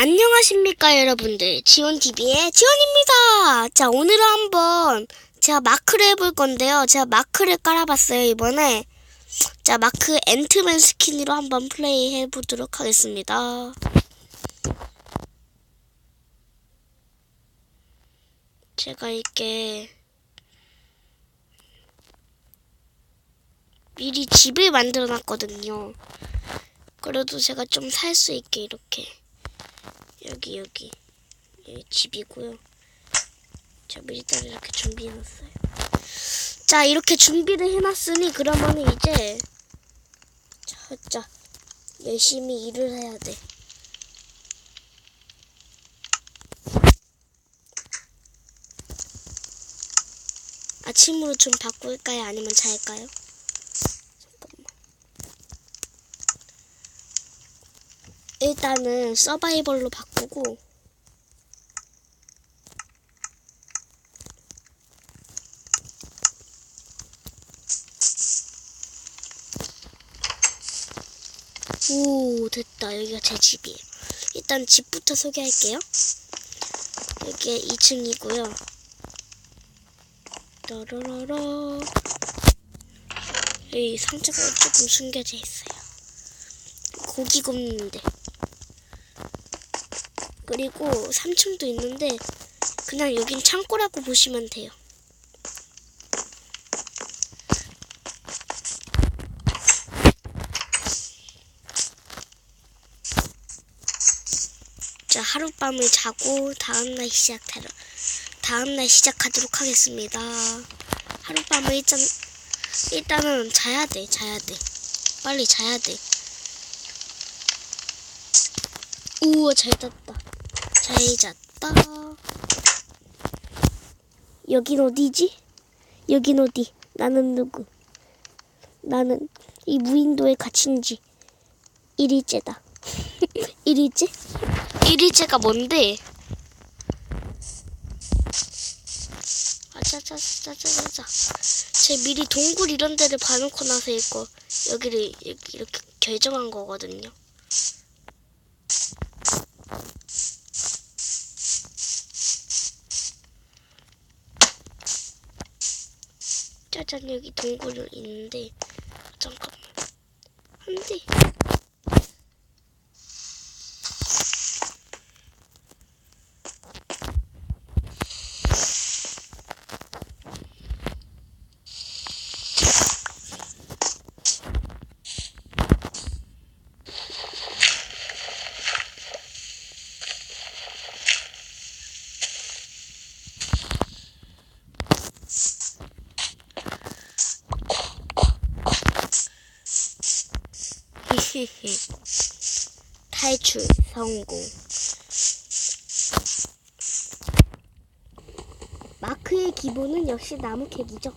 안녕하십니까 여러분들. 지원TV의 지원입니다. 자 오늘은 한번 제가 마크를 해볼 건데요. 제가 마크를 깔아봤어요 이번에. 자 마크 앤트맨 스킨으로 한번 플레이 해보도록 하겠습니다. 제가 이렇게 미리 집을 만들어 놨거든요. 그래도 제가 좀 살 수 있게 이렇게 여기 여기 여기 집이고요. 자 따라 이렇게 준비해놨어요. 자 이렇게 준비를 해놨으니 그러면은 이제 자, 자 열심히 일을 해야 돼. 아침으로 좀 바꿀까요? 아니면 잘까요? 잠깐만. 일단은 서바이벌로 바꾸고. 오 됐다. 여기가 제 집이에요. 일단 집부터 소개할게요. 여기 2층이고요. 따라라라 여기 상자가 조금 숨겨져 있어요. 고기 굽는데 그리고 3층도 있는데 그냥 여긴 창고라고 보시면 돼요. 자, 하룻밤을 자고 다음날 시작하러 다음날 시작하도록 하겠습니다. 하룻밤을 일단 일단은 자야 돼, 자야 돼. 빨리 자야 돼. 우와, 잘 잤다. 잘 잤다. 여긴 어디지? 여긴 어디? 나는 누구? 나는 이 무인도에 갇힌 지 1일째다. 1일째? 1일째가 뭔데? 아짜짜짜짜짜짜. 제 미리 동굴 이런 데를 봐놓고 나서 이거 여기를 이렇게 결정한 거거든요. 짜잔 여기 동굴 있는데 잠깐만. 안돼 히히히 탈출 성공 마크의 기본은 역시 나무 캐기죠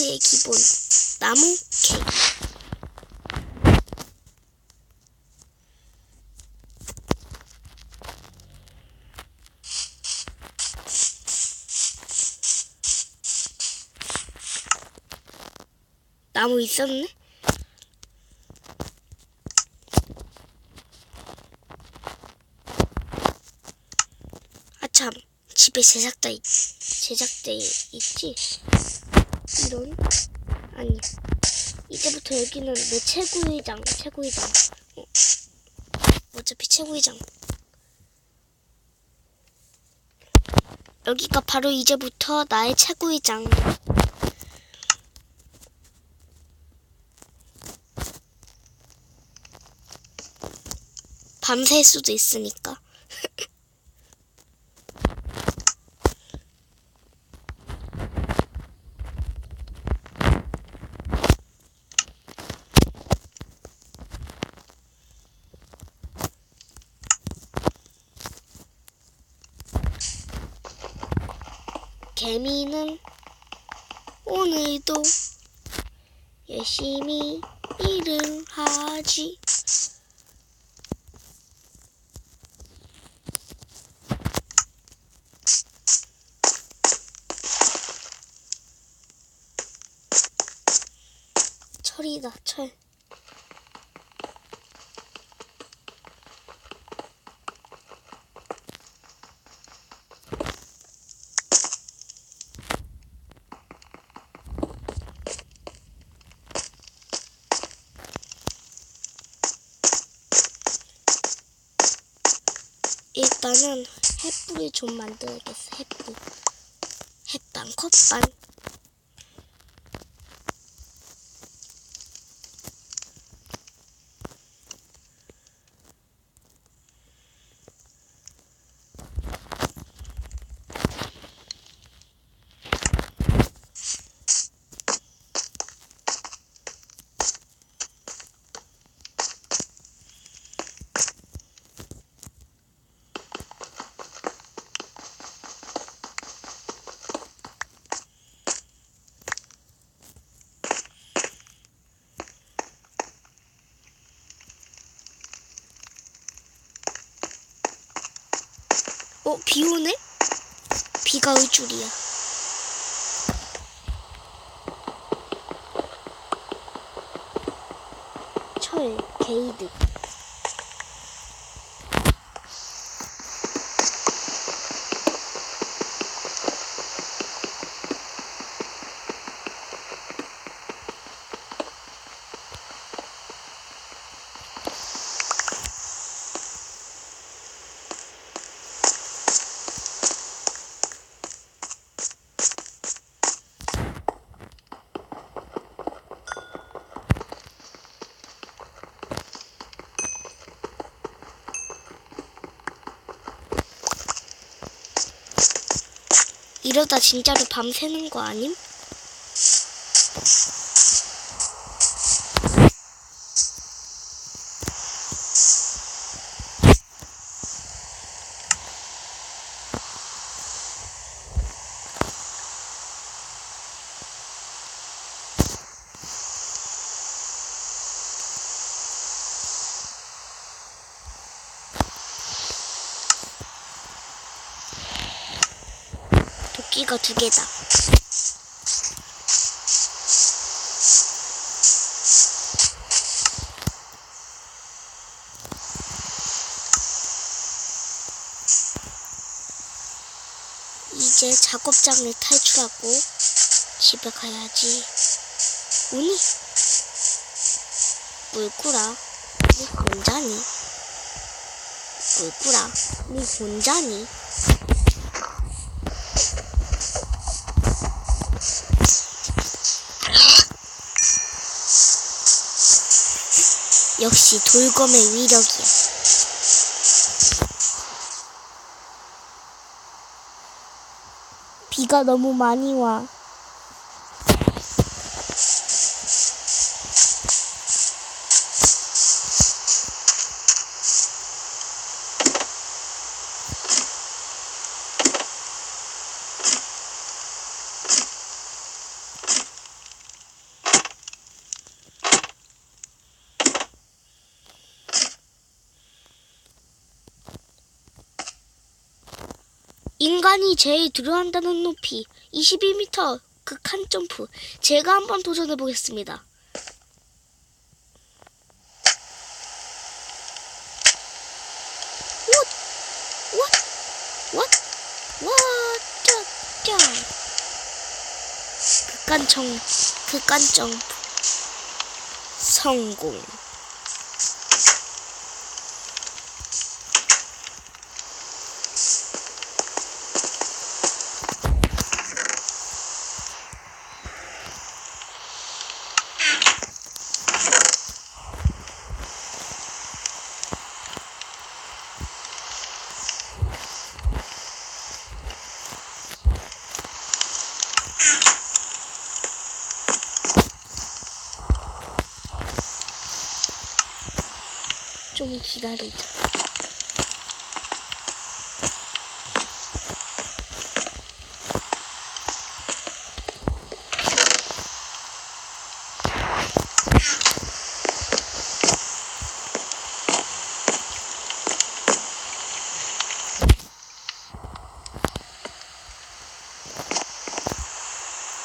마크의 기본 나무 캐기 나무 있었네? 아참 집에 제작자 있, 제작자 있지? 이런? 아니 이제부터 여기는 내 최고의 장 최고의 장. 어. 어차피 최고의 장. 여기가 바로 이제부터 나의 최고의 장. 밤샐 수도 있으니까 개미는 오늘도 열심히 일을 하지. 철이다, 철. 일단은 햇불을 좀 만들어야겠어, 햇불. 햇반, 컵반. 어, 비 오네? 비가 올 줄이야. 철, 게이드. 이러다 진짜로 밤 새는 거 아님? 도끼가 두 개다. 이제 작업장을 탈출하고 집에 가야지. 오니? 물구라, 니 혼자니? 물구라, 니 혼자니? 역시 돌검의 위력이야. 비가 너무 많이 와. 인간이 제일 두려워한다는 높이 22m 극한 점프. 제가 한번 도전해 보겠습니다. 극한 청 극한 점프. 성공. 좀 기다리자.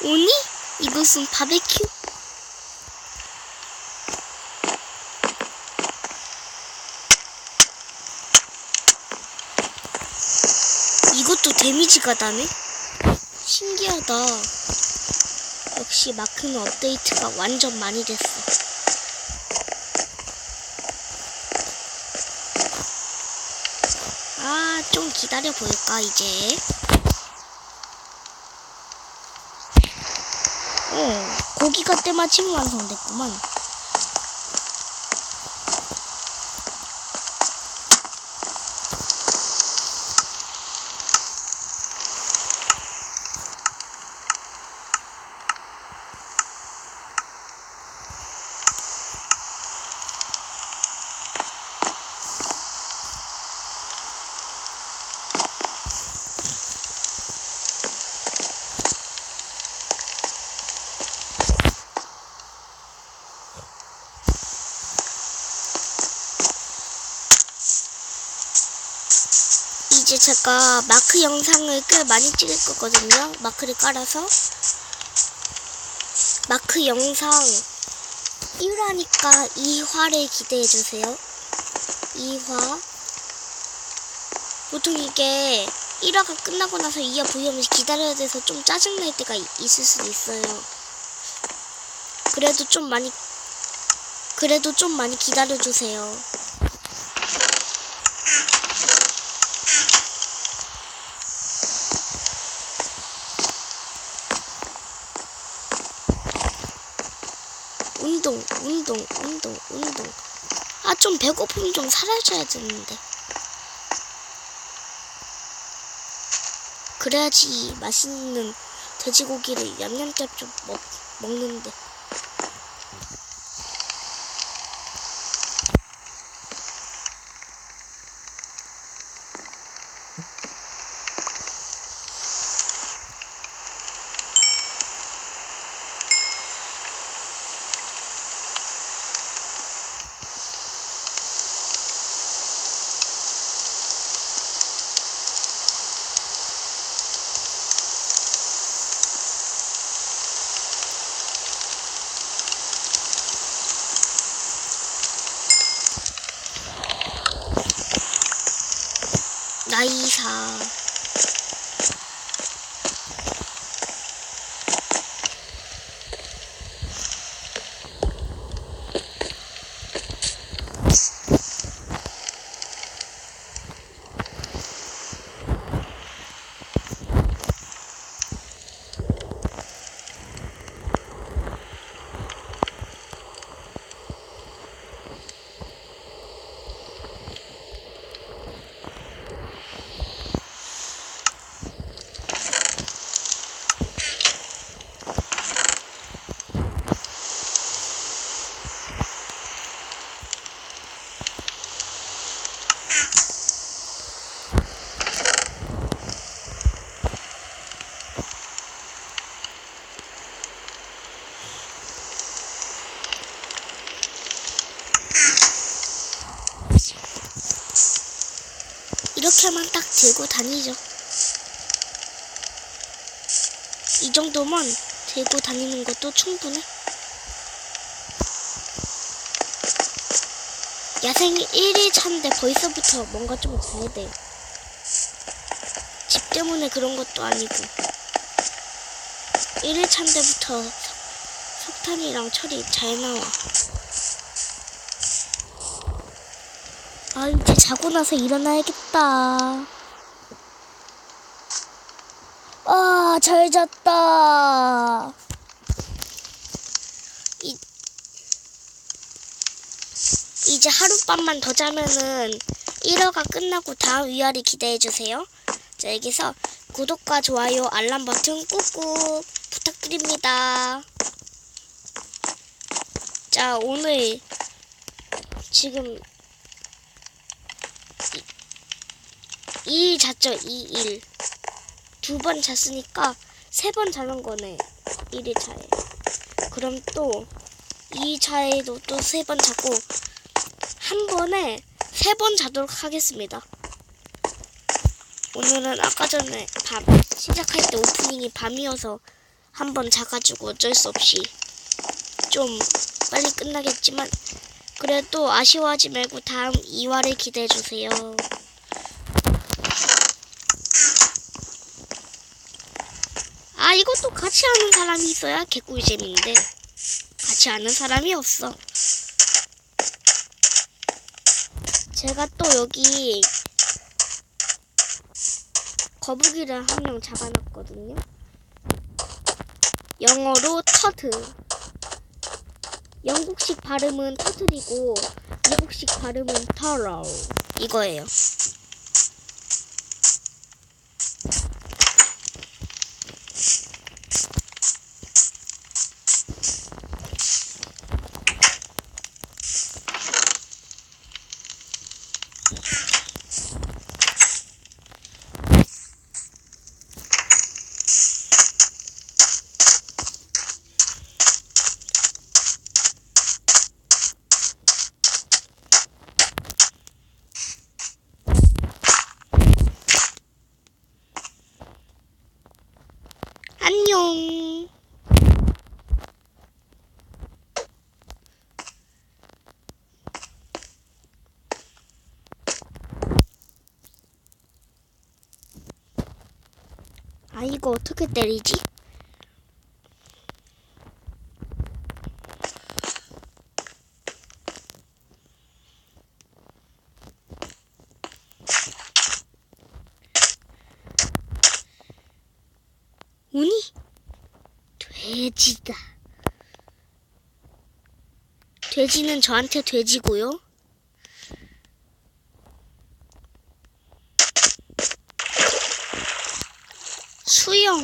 오니? 이곳은 바베큐? 데미지가 나네? 신기하다. 역시 마크는 업데이트가 완전 많이 됐어. 아, 좀 기다려 볼까, 이제. 어, 고기가 때마침 완성됐구만. 이 제 제가 마크 영상을 꽤 많이 찍을 거거든요. 마크를 깔아서. 마크 영상 1화니까 2화를 기대해주세요. 2화. 보통 이게 1화가 끝나고 나서 2화 보려면서 기다려야 돼서 좀 짜증날 때가 이- 있을 수도 있어요. 그래도 좀 많이, 그래도 좀 많이 기다려주세요. 운동, 운동, 운동, 운동. 아, 좀 배고픔 좀 사라져야 되는데. 그래야지 맛있는 돼지고기를 얌얌짭짭 먹, 먹는데. 나이사. 이렇게만 딱 들고 다니죠. 이 정도면 들고 다니는 것도 충분해. 야생 1일 차인데 벌써부터 뭔가 좀 돼. 집 때문에 그런 것도 아니고. 1일 차인데부터 석- 석탄이랑 철이 잘 나와. 아, 이제 자고 나서 일어나야겠다. 아, 잘 잤다. 이, 이제 하룻밤만 더 자면은 1화가 끝나고 다음 위화를 기대해주세요. 자, 여기서 구독과 좋아요, 알람 버튼 꾹꾹 부탁드립니다. 자, 오늘 지금 2일 잤죠, 2일. 두번 잤으니까 세 번 자는 거네, 1일 차에. 그럼 또 2일 차에도 또 세 번 자고 한 번에 세 번 자도록 하겠습니다. 오늘은 아까 전에 밤 시작할 때 오프닝이 밤이어서 한 번 자가지고 어쩔 수 없이 좀 빨리 끝나겠지만 그래도 아쉬워하지 말고 다음 2화를 기대해 주세요. 아 이것도 같이 하는 사람이 있어야 개꿀잼인데 같이 하는 사람이 없어. 제가 또 여기 거북이를 한 명 잡아놨거든요. 영어로 터드. 영국식 발음은 터틀이고 미국식 발음은 터러 이거예요. 안녕. 아 이거 어떻게 때리지? 운이 돼지다. 돼지는 저한테 돼지고요. 수영.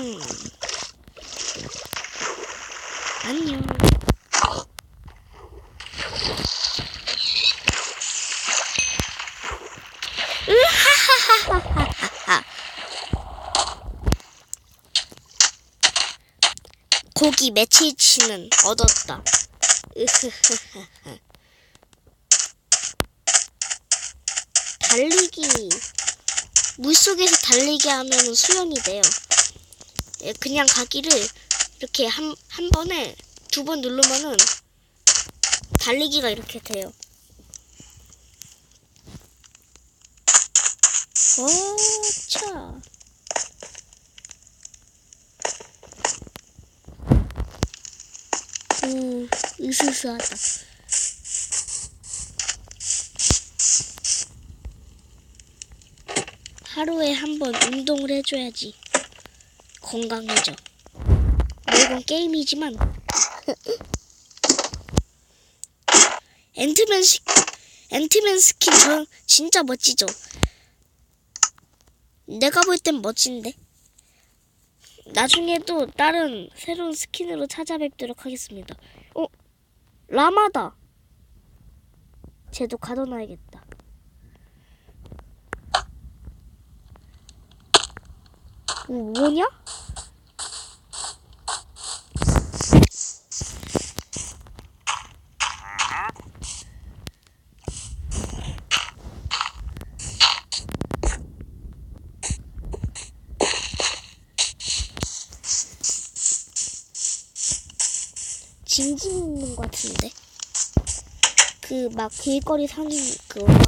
안녕. 고기 매치치는 얻었다. 달리기 물속에서 달리기 하면 수영이 돼요. 예, 그냥 가기를 이렇게 한, 한 번에 두 번 누르면은 달리기가 이렇게 돼요. 어차. 오, 으스스하다. 하루에 한 번 운동을 해줘야지. 건강해져. 뭐 이건 게임이지만. 앤트맨 스 앤트맨 스킨 저 진짜 멋지죠? 내가 볼 땐 멋진데. 나중에도 다른 새로운 스킨으로 찾아뵙도록 하겠습니다. 어? 라마다. 쟤도 가둬놔야겠다. 어, 뭐냐? 진진 있는 것 같은데. 그 막 길거리 상인 그거가.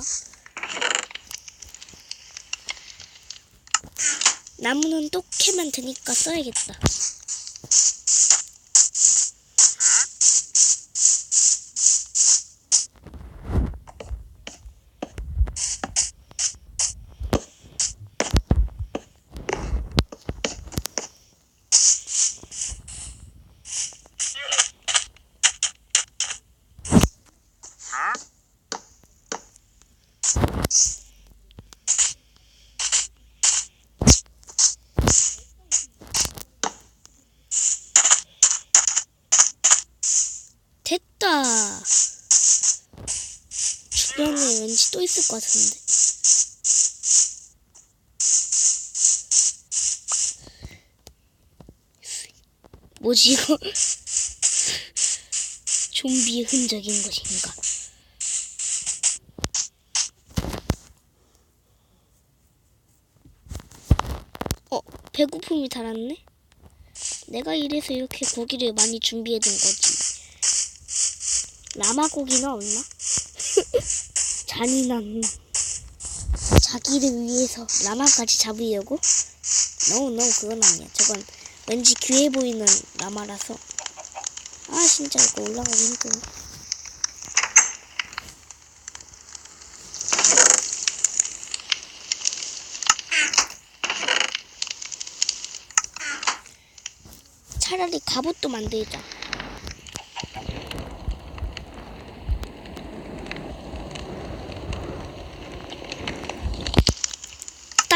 나무는 또 캐면 되니까 써야겠다. 됐다. 주변에 왠지 또 있을 것 같은데. 뭐지 이거? 좀비의 흔적인 것인가? 어, 배고픔이 달았네? 내가 이래서 이렇게 고기를 많이 준비해 둔 거지. 라마 고기는 없나? 잔인한 자기를 위해서 라마까지 잡으려고? 노, 노, 그건 아니야. 저건 왠지 귀해 보이는 라마라서. 아, 진짜 이거 올라가기 힘드네. 차라리 갑옷도 만들자.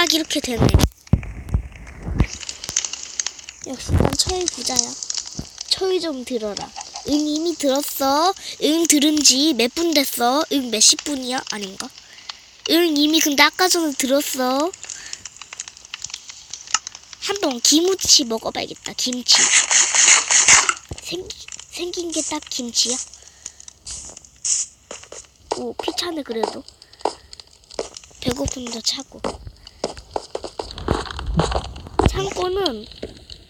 딱 이렇게 되네. 역시 난 철 부자야. 철 좀 들어라. 응 이미 들었어. 응 들은 지 몇 분 됐어. 응 몇십 분이야? 아닌가? 응 이미 근데 아까 전에 들었어. 한번 김치 먹어봐야겠다. 김치. 생, 생긴 게 딱 김치야. 오, 피차네, 그래도. 배고픔도 차고. 창고는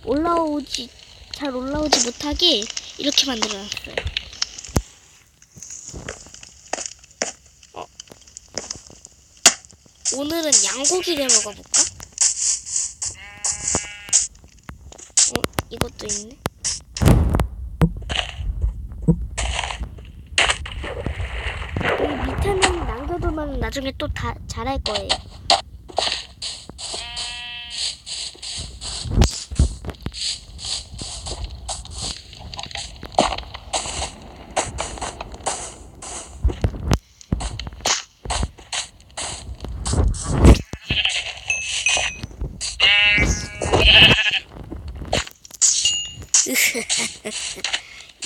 올라오지, 잘 올라오지 못하게 이렇게 만들어놨어요. 어. 오늘은 양고기를 먹어볼까? 어, 이것도 있네. 밑에는 남겨두면 나중에 또다 잘할 거예요.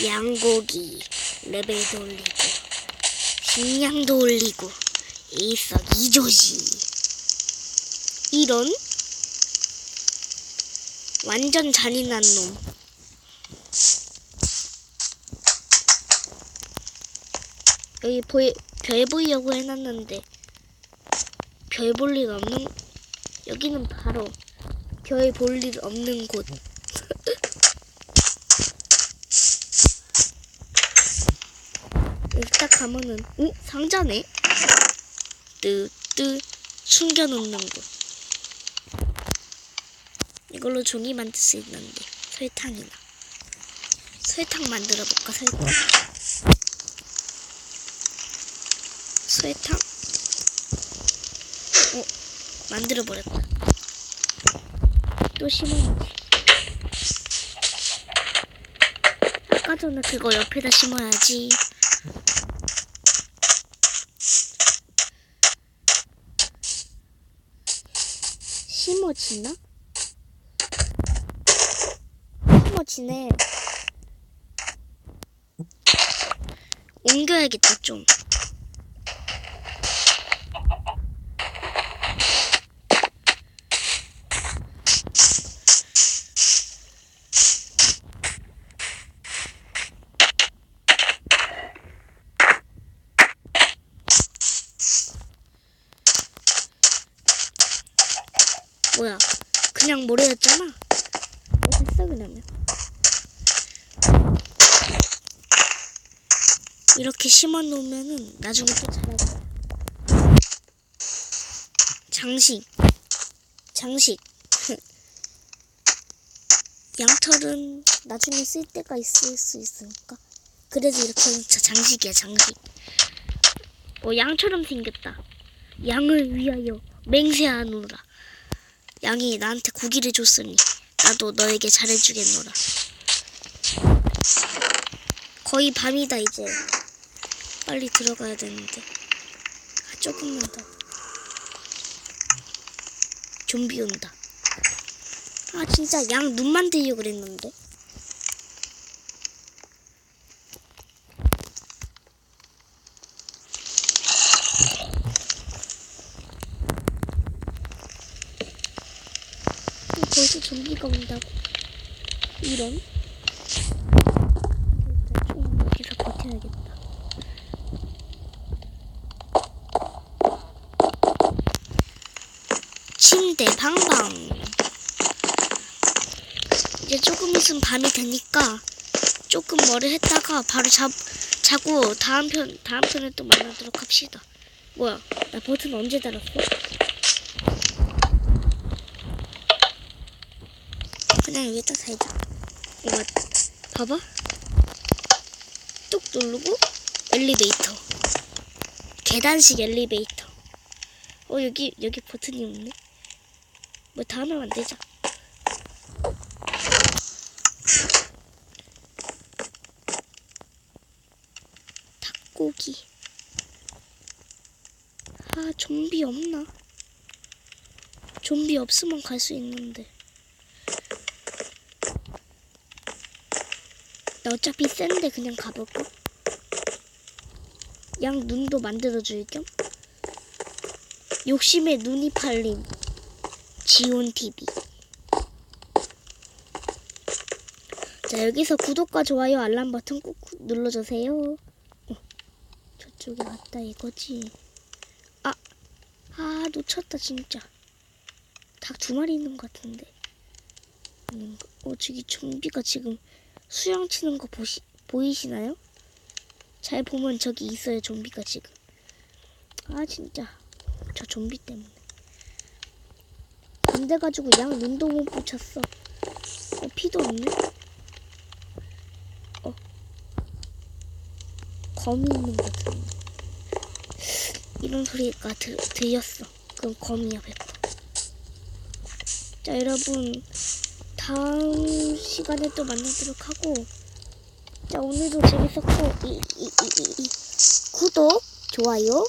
양고기 레벨도 올리고 식량도 올리고 일석 이조지. 이런 완전 잔인한 놈. 여기 보이, 별 보이려고 해놨는데 별 볼 일 없는 여기는 바로 별 볼 일 없는 곳 여기 딱 가면은 오 상자네? 뜨뜨 숨겨놓는 곳 이걸로 종이 만들 수 있는데 설탕이나. 설탕 만들어 볼까 설탕? 설탕? 어? 만들어 버렸다. 또 심어야지 아까 전에 그거 옆에다 심어야지 심어지나? 심어지네. 옮겨야겠다, 좀. 뭐야? 그냥 모래였잖아. 어, 됐어 그러면. 이렇게 심어 놓으면은 나중에 또 거야. 장식. 장식. 양털은 나중에 쓸 때가 있을 수 있으니까. 그래서 이렇게 자- 장식이야, 장식. 어, 양처럼 생겼다. 양을 위하여 맹세하노라. 양이 나한테 고기를 줬으니 나도 너에게 잘해주겠노라. 거의 밤이다 이제. 빨리 들어가야 되는데. 아, 조금만 더. 좀비 온다. 아 진짜 양 눈 만 들려고 그랬는데. 벌써 좀비가 온다고. 이런. 일단 좀 여기서 버텨야겠다. 침대 방방. 이제 조금 있으면 밤이 되니까 조금 뭐를 했다가 바로 잡 자고 다음 편 다음 편에 또 만나도록 합시다. 뭐야? 나 버튼 언제 달았어? 그냥 여기다 살자. 이거 봐봐. 뚝 누르고 엘리베이터. 계단식 엘리베이터. 어 여기 여기 버튼이 없네. 뭐다 하면 안 되죠. 닭고기. 아 좀비 없나? 좀비 없으면 갈 수 있는데. 어차피 센데 그냥 가볼까? 양 눈도 만들어줄 겸 욕심에 눈이 팔린 지온 TV. 자 여기서 구독과 좋아요 알람 버튼 꾹 눌러주세요. 어, 저쪽에 왔다 이거지. 아, 아 놓쳤다 진짜. 닭 두 마리 있는 것 같은데. 음, 어 저기 좀비가 지금 수영 치는 거 보시 보이시나요? 잘 보면 저기 있어요 좀비가 지금. 아 진짜 저 좀비 때문에. 안 돼가지고 양 눈도 못 붙였어. 어 피도 없네. 어 거미 있는 것 같은데. 이런 소리가 들, 들렸어. 그럼 거미야 100%. 자 여러분 다음 시간에 또 만나도록 하고 자 오늘도 재밌었고 이, 이, 이, 이, 이 구독 좋아요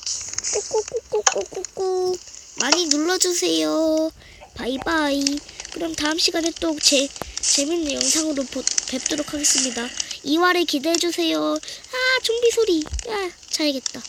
꾹꾹꾹꾹꾹꾹꾹 많이 눌러주세요. 바이바이. 그럼 다음 시간에 또 제 재밌는 영상으로 보, 뵙도록 하겠습니다. 2화를 기대해주세요. 아 좀비 소리. 아 자야겠다